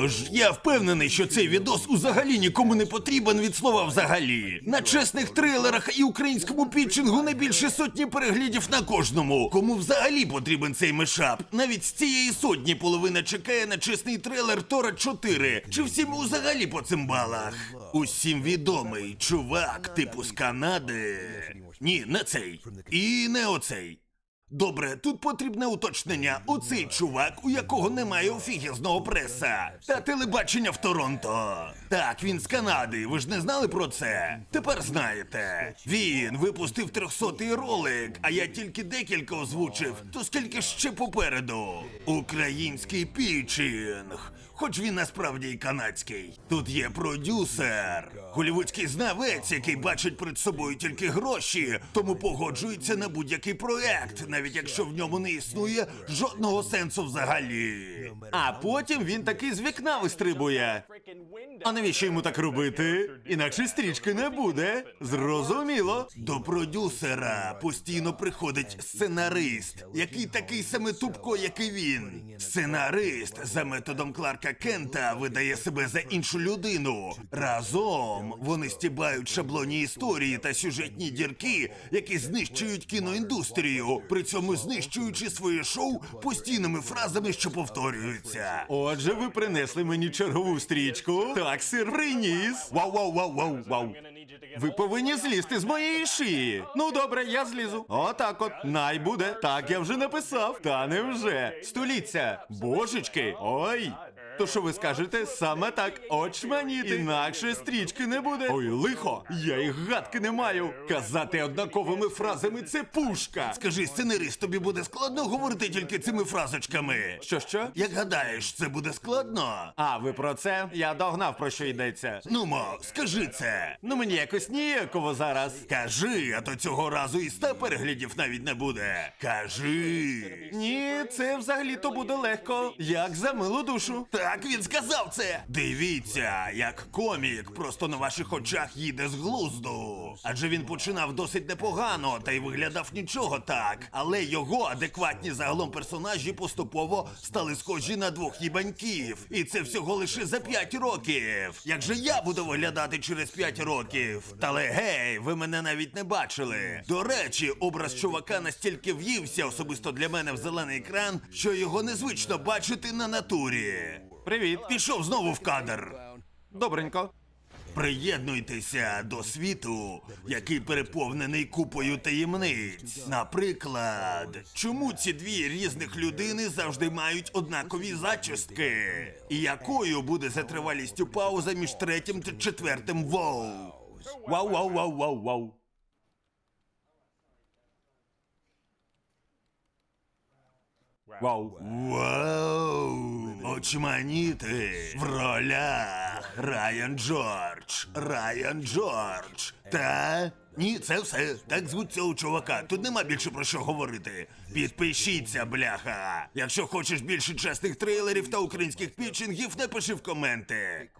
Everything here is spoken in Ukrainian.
Тож, я впевнений, що цей відос взагалі нікому не потрібен від слова взагалі. На чесних трейлерах і українському пітчингу не більше сотні переглядів на кожному. Кому взагалі потрібен цей мешап? Навіть з цієї сотні половина чекає на чесний трейлер Тора 4. Чи всім взагалі по цимбалах? Усім відомий чувак, типу з Канади. Ні, не цей. І не оцей. Добре, тут потрібне уточнення. Оцей чувак, у якого немає офігезного преса та телебачення в Торонто. Так, він з Канади. Ви ж не знали про це? Тепер знаєте. Він випустив трьохсотий ролик, а я тільки декілька озвучив. То скільки ще попереду? Український пічинг. Хоч він насправді і канадський. Тут є продюсер, голівудський знавець, який бачить перед собою тільки гроші, тому погоджується на будь-який проект, навіть якщо в ньому не існує жодного сенсу взагалі. А потім він таки з вікна вистрибує. А навіщо йому так робити? Інакше стрічки не буде. Зрозуміло. До продюсера постійно приходить сценарист, який такий саме тупко, як і він. Сценарист за методом Кларка Кента видає себе за іншу людину. Разом вони стібають шаблонні історії та сюжетні дірки, які знищують кіноіндустрію, при цьому знищуючи своє шоу постійними фразами, що повторюються. Отже, ви принесли мені чергову стрічку. Так, сир приніс. Вау, вау, вау, вау, вау. Ви повинні злізти з моєї шиї. Ну добре, я злізу. Отак от. Най буде. Так, я вже написав. Та невже. Століться. Божечки. Ой. То що ви скажете? Саме так, очманіти. Інакше стрічки не буде. Ой, лихо, я і гадки не маю. Казати однаковими фразами це пушка. Скажи, сценарист, тобі буде складно говорити тільки цими фразочками. Що що? Як гадаєш, це буде складно? А, ви про це? Я догнав про що йдеться. Ну мо, скажи це. Ну мені якось ніяково зараз. Кажи, а то цього разу і ста переглядів навіть не буде. Кажи. Ні, це взагалі то буде легко. Як за милу душу. Так, він сказав це. Дивіться, як комік просто на ваших очах їде з глузду. Адже він починав досить непогано, та й виглядав нічого так. Але його адекватні загалом персонажі поступово стали схожі на двох їбаньків. І це всього лише за 5 років. Як же я буду виглядати через 5 років? Та гей, ви мене навіть не бачили. До речі, образ чувака настільки в'ївся особисто для мене в зелений екран, що його незвично бачити на натурі. Привіт, пішов знову в кадр. Добренько. Приєднуйтеся до світу, який переповнений купою таємниць. Наприклад, чому ці дві різних людини завжди мають однакові зачістки? І якою буде за тривалістю пауза між третім та четвертим воу? Вау, вау, вау, вау, вау. Вау. Вау. Очманіти в ролях Райан Джордж. Райан Джордж. Та. Ні, це все. Так звуть цього чувака. Тут нема більше про що говорити. Підпишіться, бляха. Якщо хочеш більше чесних трейлерів та українських пітчингів, напиши в коменти.